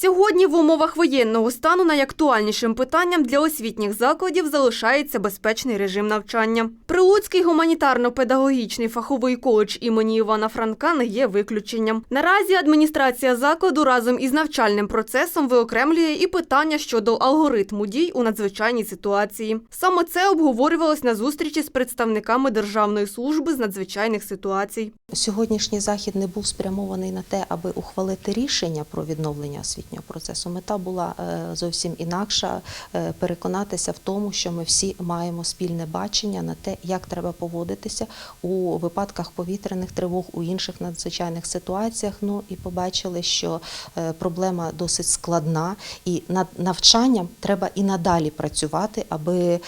Сьогодні в умовах воєнного стану найактуальнішим питанням для освітніх закладів залишається безпечний режим навчання. Прилуцький гуманітарно-педагогічний фаховий коледж імені Івана Франка не є виключенням. Наразі адміністрація закладу разом із навчальним процесом виокремлює і питання щодо алгоритму дій у надзвичайній ситуації. Саме це обговорювалось на зустрічі з представниками Державної служби з надзвичайних ситуацій. Сьогоднішній захід не був спрямований на те, аби ухвалити рішення про відновлення освітнього процесу. Мета була е, зовсім інакша е, переконатися в тому, що ми всі маємо спільне бачення на те, як треба поводитися у випадках повітряних тривог у інших надзвичайних ситуаціях. Ну і побачили, що е, проблема досить складна, і над навчанням треба і надалі працювати, аби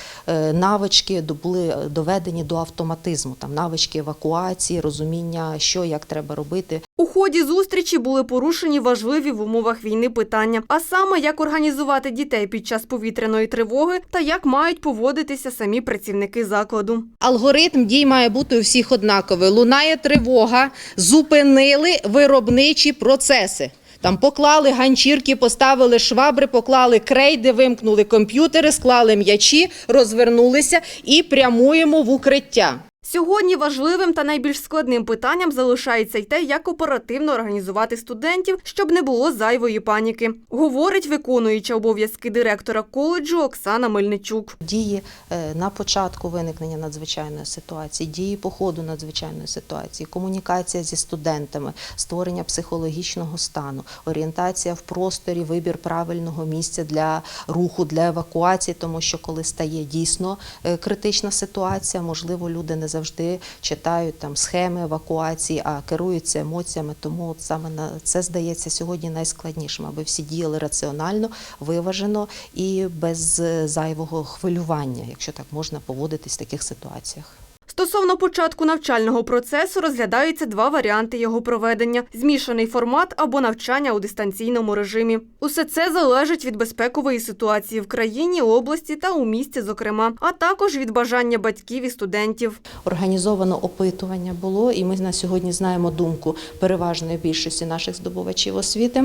навички були доведені до автоматизму, там навички евакуації, розуміння, що як треба робити. У ході зустрічі були порушені важливі в умовах війни питання, а саме як організувати дітей під час повітряної тривоги та як мають поводитися самі працівники закладу. Алгоритм дій має бути у всіх однаковий. Лунає тривога, зупинили виробничі процеси. Там поклали ганчірки, поставили швабри, поклали крейди, вимкнули комп'ютери, склали м'ячі, розвернулися і прямуємо в укриття. Сьогодні важливим та найбільш складним питанням залишається й те, як оперативно організувати студентів, щоб не було зайвої паніки, говорить виконуюча обов'язки директора коледжу Оксана Мельничук. Дії е, на початку виникнення надзвичайної ситуації, дії по ходу надзвичайної ситуації, комунікація зі студентами, створення психологічного стану, орієнтація в просторі, вибір правильного місця для руху, для евакуації, тому що коли стає дійсно е, критична ситуація, можливо, люди не завжди читають там схеми евакуації, а керуються емоціями. Тому от саме на це здається сьогодні найскладнішим, аби всі діяли раціонально, виважено і без зайвого хвилювання, якщо так можна поводитись в таких ситуаціях. Стосовно початку навчального процесу розглядаються два варіанти його проведення: змішаний формат або навчання у дистанційному режимі. Усе це залежить від безпекової ситуації в країні, області та у місті, зокрема, а також від бажання батьків і студентів. Організовано опитування було, і ми на сьогодні знаємо думку переважної більшості наших здобувачів освіти.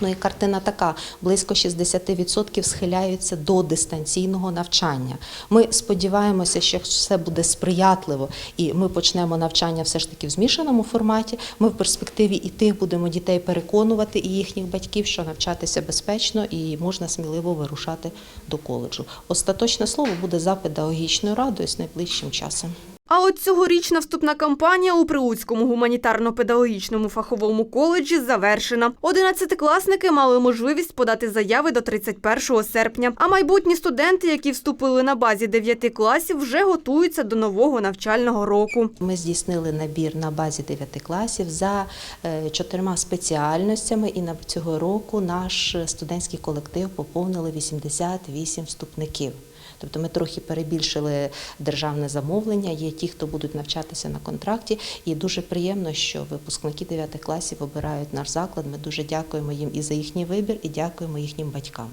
Ну і картина така: близько 60% схиляються до дистанційного навчання. Ми сподіваємося, що все буде сприятливо, і ми почнемо навчання все ж таки в змішаному форматі. Ми в перспективі і тих будемо дітей переконувати, і їхніх батьків, що навчатися безпечно і можна сміливо вирушати до коледжу. Остаточне слово буде за педагогічною радою з найближчим часом. А от цьогорічна вступна кампанія у Прилуцькому гуманітарно-педагогічному фаховому коледжі завершена. Одинадцятикласники мали можливість подати заяви до 31 серпня. А майбутні студенти, які вступили на базі 9 класів, вже готуються до нового навчального року. Ми здійснили набір на базі 9 класів за е, чотирма спеціальностями, і на цього року наш студентський колектив поповнили 88 вступників. Тобто ми трохи перебільшили державне замовлення. Є ті, хто будуть навчатися на контракті, і дуже приємно, що випускники 9 класів обирають наш заклад. Ми дуже дякуємо їм і за їхній вибір, і дякуємо їхнім батькам.